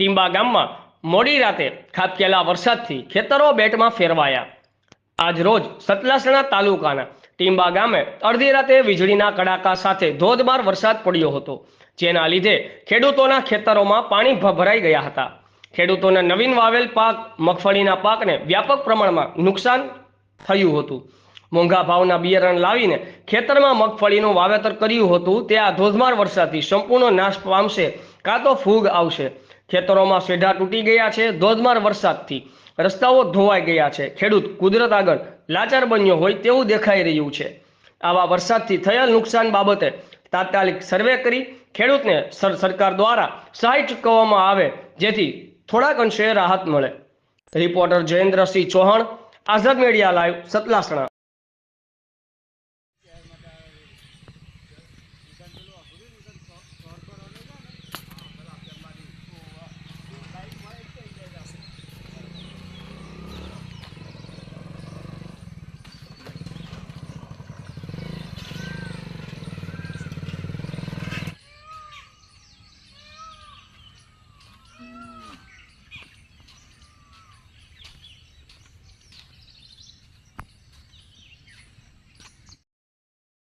ટીંબા ગામમાં મોડી રાતે ખાબકેલા વરસાદથી ખેતરો બેટમાં ફેરવાયા. આજ રોજ સતલાસણા તાલુકાના ટીંબા ગામે અડધી રાતે વીજળીના કડાકા સાથે ધોધમાર વરસાદ પડ્યો હતો, જેના લીધે ખેડૂતોના ખેતરોમાં પાણી ભભરાઈ ગયા હતા. ખેડૂતોના નવીન વાવેલ પાક, મગફળીના પાકને વ્યાપક પ્રમાણમાં નુકસાન થયું હતું. મોંઘા ભાવના બિયારણ લાવીને ખેતરમાં મગફળીનું વાવેતર કર્યું હતું, તે આ ધોધમાર વરસાદથી સંપૂર્ણ નાશ પામશે કાં તો ફૂગ આવશે. ખેતરોમાં સેઢા તૂટી ગયા છે, ધોધમાર વરસાદથી. રસ્તાઓ ધોવાઈ ગયા છે. ખેડૂત કુદરત આગળ લાચાર બન્યો હોય તેવું દેખાઈ રહ્યું છે. આવા વરસાદથી થયેલ નુકસાન બાબતે તાત્કાલિક સર્વે કરી ખેડૂતને સર, સરકાર દ્વારા સહાય ચૂકવવામાં આવે, જેથી થોડાક અંશે રાહત મળે. Reporter Jayendrasinh Chauhan, Azad media live, Satlasana.